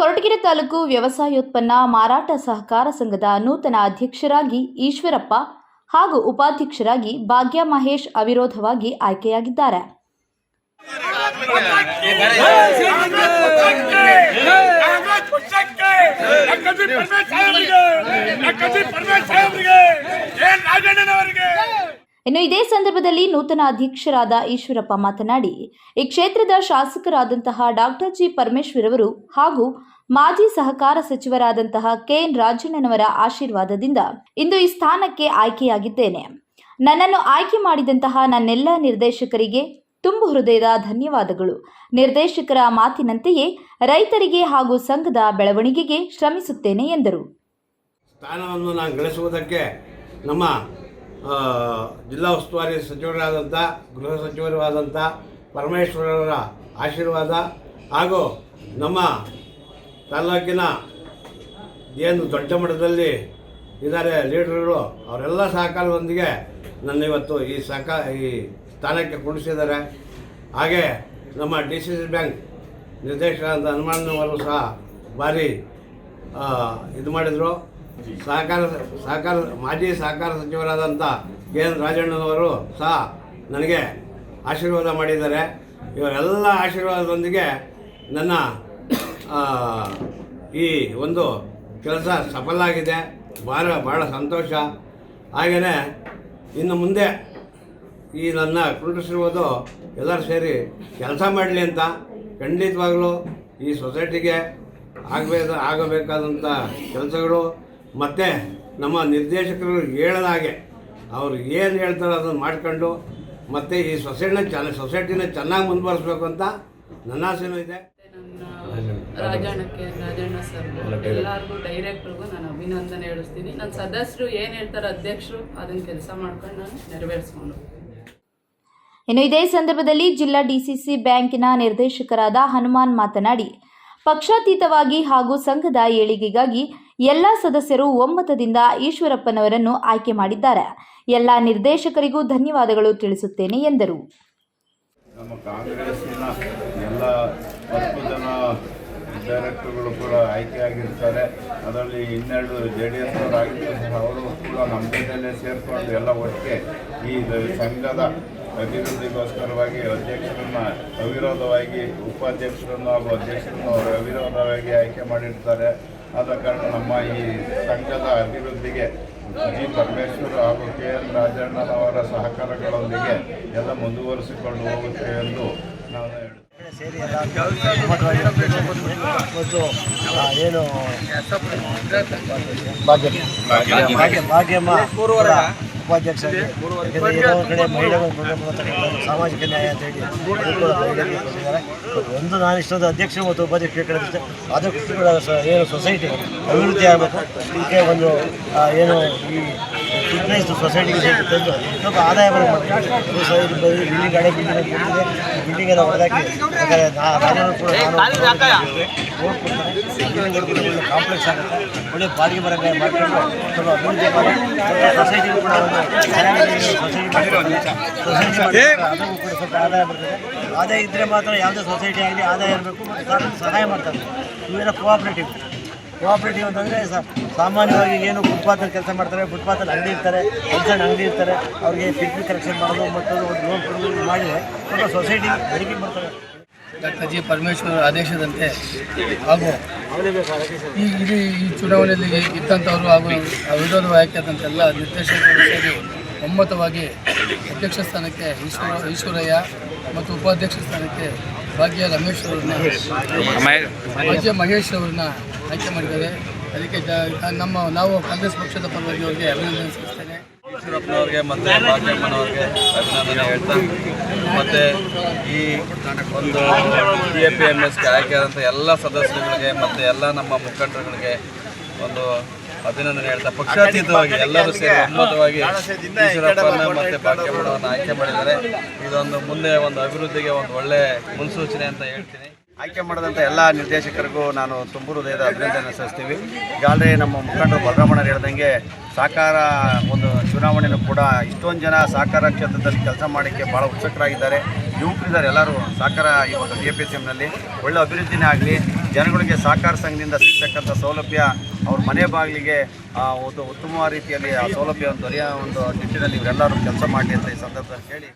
ಕೊರಟಗೆರೆ ತಾಲೂಕು ವ್ಯವಸಾಯೋತ್ಪನ್ನ ಮಾರಾಟ ಸಹಕಾರ ಸಂಘದ ನೂತನ ಅಧ್ಯಕ್ಷರಾಗಿ ಈಶ್ವರಪ್ಪ ಹಾಗೂ ಉಪಾಧ್ಯಕ್ಷರಾಗಿ ಭಾಗ್ಯ ಮಹೇಶ್ ಅವಿರೋಧವಾಗಿ ಆಯ್ಕೆಯಾಗಿದ್ದಾರೆ. ಇನ್ನು ಇದೇ ಸಂದರ್ಭದಲ್ಲಿ ನೂತನ ಅಧ್ಯಕ್ಷರಾದ ಈಶ್ವರಪ್ಪ ಮಾತನಾಡಿ, ಈ ಕ್ಷೇತ್ರದ ಶಾಸಕರಾದಂತಹ ಡಾಕ್ಟರ್ ಜಿ ಪರಮೇಶ್ವರ್ ಅವರು ಹಾಗೂ ಮಾಜಿ ಸಹಕಾರ ಸಚಿವರಾದಂತಹ ಕೆಎನ್ ರಾಜಣ್ಣನವರ ಆಶೀರ್ವಾದದಿಂದ ಇಂದು ಈ ಸ್ಥಾನಕ್ಕೆ ಆಯ್ಕೆಯಾಗಿದ್ದೇನೆ. ನನ್ನನ್ನು ಆಯ್ಕೆ ಮಾಡಿದಂತಹ ನನ್ನೆಲ್ಲ ನಿರ್ದೇಶಕರಿಗೆ ತುಂಬು ಹೃದಯದ ಧನ್ಯವಾದಗಳು. ನಿರ್ದೇಶಕರ ಮಾತಿನಂತೆಯೇ ರೈತರಿಗೆ ಹಾಗೂ ಸಂಘದ ಬೆಳವಣಿಗೆಗೆ ಶ್ರಮಿಸುತ್ತೇನೆ ಎಂದರು. ಸ್ಥಾನವನ್ನು ನಾನು ಗಳಿಸುವುದಕ್ಕೆ ನಮ್ಮ ಜಿಲ್ಲಾ ಉಸ್ತುವಾರಿ ಸಚಿವರಾದಂಥ ಗೃಹ ಸಚಿವರಾದಂಥ ಪರಮೇಶ್ವರರ ಆಶೀರ್ವಾದ ಹಾಗೂ ನಮ್ಮ ತಾಲೂಕಿನ ಏನು ದೊಡ್ಡ ಮಟ್ಟದಲ್ಲಿ ಇದ್ದಾರೆ ಲೀಡರ್ಗಳು, ಅವರೆಲ್ಲ ಸಹಕಾರದೊಂದಿಗೆ ನನ್ನ ಇವತ್ತು ಈ ಸಹಕಾರ ಈ ಸ್ಥಾನಕ್ಕೆ ಕುಣಿಸಿದ್ದಾರೆ ಹಾಗೆ ನಮ್ಮ ಡಿ ಸಿ ಸಿ ಬ್ಯಾಂಕ್ ನಿರ್ದೇಶಕರಾದ ಹನುಮಾನವರು ಸಹ ಭಾರಿ ಇದು ಮಾಡಿದರು. ಸಹಕಾರ ಸಹಕಾರ ಮಾಜಿ ಸಹಕಾರ ಸಚಿವರಾದಂಥ ಕೆ ಎನ್ ರಾಜಣ್ಣನವರು ಸಹ ನನಗೆ ಆಶೀರ್ವಾದ ಮಾಡಿದ್ದಾರೆ. ಇವರೆಲ್ಲ ಆಶೀರ್ವಾದದೊಂದಿಗೆ ನನ್ನ ಈ ಒಂದು ಕೆಲಸ ಸಫಲ ಆಗಿದೆ ಭಾಳ ಭಾಳ ಸಂತೋಷ. ಹಾಗೆಯೇ ಇನ್ನು ಮುಂದೆ ಈ ನನ್ನ ಕುಂಡಿಸಿರುವುದು ಎಲ್ಲರೂ ಸೇರಿ ಕೆಲಸ ಮಾಡಲಿ ಅಂತ ಖಂಡಿತವಾಗಲೂ ಈ ಸೊಸೈಟಿಗೆ ಆಗಬೇಕು ಆಗಬೇಕಾದಂಥ ಕೆಲಸಗಳು ಮತ್ತು ನಮ್ಮ ನಿರ್ದೇಶಕರು ಹೇಳದ ಹಾಗೆ ಅವ್ರು ಏನು ಹೇಳ್ತಾರೋ ಅದನ್ನು ಮಾಡ್ಕೊಂಡು ಮತ್ತು ಈ ಸೊಸೈಟಿನ ಚೆನ್ನ ಸೊಸೈಟಿನ ಚೆನ್ನಾಗಿ ಮುಂದುವರಿಸ್ಬೇಕು ಅಂತ ನನ್ನ ಆಸೆನೂ ಇದೆ. ನನ್ನ ರಾಜಣ್ಣಕ್ಕೆ ರಾಜಣ್ಣ ಸರ್ ಎಲ್ಲರಿಗೂ ಡೈರೆಕ್ಟ್ರಿಗೂ ನಾನು ಅಭಿನಂದನೆ ಹೇಳಿಸ್ತೀನಿ. ನನ್ನ ಸದಸ್ಯರು ಏನು ಹೇಳ್ತಾರೆ ಅಧ್ಯಕ್ಷರು ಅದನ್ನು ಕೆಲಸ ಮಾಡ್ಕೊಂಡು ನಾನು ನೆರವೇರಿಸ್ಕೊಂಡು. ಇನ್ನು ಇದೇ ಸಂದರ್ಭದಲ್ಲಿ ಜಿಲ್ಲಾ ಡಿಸಿಸಿ ಬ್ಯಾಂಕಿನ ನಿರ್ದೇಶಕರಾದ ಹನುಮಾನ್ ಮಾತನಾಡಿ ಪಕ್ಷಾತೀತವಾಗಿ ಹಾಗೂ ಸಂಘದ ಏಳಿಗೆಗಾಗಿ ಎಲ್ಲ ಸದಸ್ಯರು ಒಮ್ಮತದಿಂದ ಈಶ್ವರಪ್ಪನವರನ್ನು ಆಯ್ಕೆ ಮಾಡಿದ್ದಾರೆ. ಎಲ್ಲ ನಿರ್ದೇಶಕರಿಗೂ ಧನ್ಯವಾದಗಳು ತಿಳಿಸುತ್ತೇನೆ ಎಂದರು. ನಮ್ಮ ಕಾಂಗ್ರೆಸ್ಸಿನ ಎಲ್ಲ ಹತ್ತು ಜನ ಡೈರೆಕ್ಟರ್ಗಳು ಕೂಡ ಆಯ್ಕೆಯಾಗಿರ್ತಾರೆ. ಅದರಲ್ಲಿ ಇನ್ನೆರಡು ಜೆ ಡಿ ಎಸ್ ಅವರಾಗಿದ್ದು ಸಹ ಅವರು ಕೂಡ ನಮ್ಮ ಜೊತೆಯಲ್ಲೇ ಸೇರಿಕೊಂಡು ಎಲ್ಲ ಒಟ್ಟಿಗೆ ಈ ಸಂಘದ ಅಭಿವೃದ್ಧಿಗೋಸ್ಕರವಾಗಿ ಅಧ್ಯಕ್ಷರನ್ನ ಅವಿರೋಧವಾಗಿ ಉಪಾಧ್ಯಕ್ಷರನ್ನು ಹಾಗೂ ಅಧ್ಯಕ್ಷರನ್ನು ಅವರು ಅವಿರೋಧವಾಗಿ ಆಯ್ಕೆ ಮಾಡಿರ್ತಾರೆ ಆದ ಕಾರಣ ನಮ್ಮ ಈ ಸಂಘದ ಅಭಿವೃದ್ಧಿಗೆ ಜಿ ಪರಮೇಶ್ವರ್ ಹಾಗೂ ಕೆ ಎನ್ ರಾಜಣ್ಣನವರ ಸಹಕಾರಗಳೊಂದಿಗೆ ಎಲ್ಲ ಮುಂದುವರಿಸಿಕೊಂಡು ಹೋಗುತ್ತೆ ಎಂದು ನಾನು ಮತ್ತು ಏನು ಭಾಗ್ಯ ಭಾಗ್ಯ ಭಾಗ್ಯಮ್ಮ ಕೂಡ ಉಪಾಧ್ಯಕ್ಷ ಯಾಕಂದರೆ ಏನೋ ಕಡೆ ಮಹಿಳೆಗಳು ಸಾಮಾಜಿಕ ನ್ಯಾಯ ಅಂತ ಹೇಳಿ ಒಂದು ನಾನು ಇಷ್ಟೊಂದು ಅಧ್ಯಕ್ಷ ಮತ್ತು ಉಪಾಧ್ಯಕ್ಷ ಕಡೆ ಆದಷ್ಟು ಏನು ಸೊಸೈಟಿ ಅಭಿವೃದ್ಧಿ ಆಗಬೇಕು. ಇದಕ್ಕೆ ಒಂದು ಏನು ಈ ಫಿಟ್ನೆಸ್ ಸೊಸೈಟಿಗೆ ಸೇರಿ ತಂದು ಸ್ವಲ್ಪ ಆದಾಯ ಬರಬೇಕು ಬಿಲ್ಡಿಂಗ್ ಹಳೆ ಬಿಲ್ಡಿಂಗ್ ಕೊಟ್ಟಿದೆ ಬಿಲ್ಡಿಂಗ್ ಎಲ್ಲ ಹೊಡೆದಾಕಿ ನಾನು ಕೂಡ ನಾನು ಕಾಂಪ್ಲೆಕ್ಸ್ ಆಗುತ್ತೆ. ಒಳ್ಳೆ ಬಾಡಿಗೆ ಬರೋಕ್ಕೆ ಮಾಡ್ಕೊಂಡು ಸ್ವಲ್ಪ ಅಭಿವೃದ್ಧಿ ಮಾಡಿ ಸೊಸೈಟಿ ಕೂಡ ಒಂದು ಸೊಸೈಟಿ ಸೊಸೈಟಿ ಅದಕ್ಕೂ ಕೂಡ ಸ್ವಲ್ಪ ಆದಾಯ ಬರ್ತದೆ. ಆದಾಯ ಇದ್ದರೆ ಮಾತ್ರ ಯಾವುದೇ ಸೊಸೈಟಿ ಆಗಲಿ ಆದಾಯ ಇರಬೇಕು ಮತ್ತು ಸಹಾಯ ಮಾಡ್ತಾರೆ. ಇವೆಲ್ಲ ಕೋಆಪ್ರೇಟಿವ್ ಕೋಆಪ್ರೇಟಿವ್ ಅಂತಂದರೆ ಸಾಮಾನ್ಯವಾಗಿ ಏನು ಫುಟ್ಪಾತಲ್ಲಿ ಕೆಲಸ ಮಾಡ್ತಾರೆ ಫುಟ್ಪಾತಲ್ಲಿ ಅಂಗಡಿ ಇರ್ತಾರೆ ಸಣ್ಣ ಅಂಗಡಿ ಇರ್ತಾರೆ, ಅವ್ರಿಗೆ ಪಿಕ್ನಿಕ್ ಕರೆಕ್ಷನ್ ಮಾಡೋದು ಮತ್ತು ಒಂದು ಲೋನ್ ಕೊಡೋದು ಮಾಡಿದರೆ ಸ್ವಲ್ಪ ಸೊಸೈಟಿ ಬೆಳಗ್ಗೆ ಬರ್ತಾರೆ ಡಾಕ್ಟರ್ ಜಿ ಪರಮೇಶ್ವರ ಆದೇಶದಂತೆ ಹಾಗೂ ಈ ಇಡೀ ಈ ಚುನಾವಣೆಯಲ್ಲಿ ಇದ್ದಂಥವರು ಹಾಗೂ ವಿರೋಧ ಆಯ್ಕೆಯಾದಂತೆಲ್ಲ ನಿರ್ದೇಶಕರು ಸೇರಿ ಒಮ್ಮತವಾಗಿ ಅಧ್ಯಕ್ಷ ಸ್ಥಾನಕ್ಕೆ ಈಶ್ವರ ಈಶ್ವರಯ್ಯ ಮತ್ತು ಉಪಾಧ್ಯಕ್ಷ ಸ್ಥಾನಕ್ಕೆ ಭಾಗ್ಯ ರಮೇಶ್ ಅವ್ರನ್ನ ಭಾಗ್ಯ ಮಹೇಶ್ ಅವ್ರನ್ನ ಆಯ್ಕೆ ಮಾಡಿದ್ದಾರೆ. ಅದಕ್ಕೆ ಜ- ನಮ್ಮ ನಾವು ಕಾಂಗ್ರೆಸ್ ಪಕ್ಷದ ಪರವಾಗಿ ಅವರಿಗೆ ಅಭಿನಂದನೆ ಸಲ್ಲಿಸ್ತೇನೆ. ಈಶ್ವರಪ್ಪನವ್ರಿಗೆ ಮತ್ತು ಭಾಗ್ಯಮ್ಮನವ್ರಿಗೆ ಅಭಿನಂದನೆ ಹೇಳ್ತಾ ಮತ್ತು ಈ ಒಂದು ಡಿ ಎ ಪಿ ಎಂ ಎಸ್ಗೆ ಆಯ್ಕೆಯಾದಂಥ ಎಲ್ಲ ಸದಸ್ಯರುಗಳಿಗೆ ಮತ್ತು ಎಲ್ಲ ನಮ್ಮ ಮುಖಂಡರುಗಳಿಗೆ ಒಂದು ಅಭಿನಂದನೆ ಹೇಳ್ತಾ ಪಕ್ಷಾತೀತವಾಗಿ ಎಲ್ಲರೂ ಸೇರಿ ಒಮ್ಮತವಾಗಿ ಈಶ್ವರಪ್ಪನ ಮತ್ತೆ ಭಾಗ್ಯಮ್ಮನವ್ರನ್ನ ಆಯ್ಕೆ ಮಾಡಿದ್ದಾರೆ. ಇದೊಂದು ಮುಂದೆ ಒಂದು ಅಭಿವೃದ್ಧಿಗೆ ಒಂದು ಒಳ್ಳೆ ಮುನ್ಸೂಚನೆ ಅಂತ ಹೇಳ್ತೀನಿ. ಆಯ್ಕೆ ಮಾಡಿದಂಥ ಎಲ್ಲ ನಿರ್ದೇಶಕರಿಗೂ ನಾನು ತುಂಬು ಹೃದಯದ ಅಭಿನಂದನೆ ಸಲ್ಲಿಸ್ತೀವಿ. ಈಗಾಗಲೇ ನಮ್ಮ ಮುಖಂಡರು ಬಲರಾಮಣ್ಣ ಹೇಳ್ದಂಗೆ ಸಾಕಾರ ಒಂದು ಚುನಾವಣೆಯೂ ಕೂಡ ಇಷ್ಟೊಂದು ಜನ ಸಹಕಾರ ಕ್ಷೇತ್ರದಲ್ಲಿ ಕೆಲಸ ಮಾಡೋಕ್ಕೆ ಭಾಳ ಉತ್ಸುಕರಾಗಿದ್ದಾರೆ. ಯುವಕರಿದ್ದಾರೆ, ಎಲ್ಲರೂ ಸಹಕಾರ ಈ ಒಂದು ಡಿ ಪಿ ಎಸ್ ಎಮ್ನಲ್ಲಿ ಒಳ್ಳೆ ಅಭಿವೃದ್ಧಿನೇ ಆಗಲಿ, ಜನಗಳಿಗೆ ಸಹಕಾರ ಸಂಘದಿಂದ ಸಿಗ್ತಕ್ಕಂಥ ಸೌಲಭ್ಯ ಅವ್ರ ಮನೆ ಬಾಗಿಲಿಗೆ ಒಂದು ಉತ್ತಮ ರೀತಿಯಲ್ಲಿ ಆ ಸೌಲಭ್ಯವನ್ನು ದೊರೆಯೋ ಒಂದು ನಿಟ್ಟಿನಲ್ಲಿ ಇವರೆಲ್ಲರೂ ಕೆಲಸ ಮಾಡಲಿ ಅಂತ ಈ ಸಂದರ್ಭದಲ್ಲಿ ಹೇಳಿ.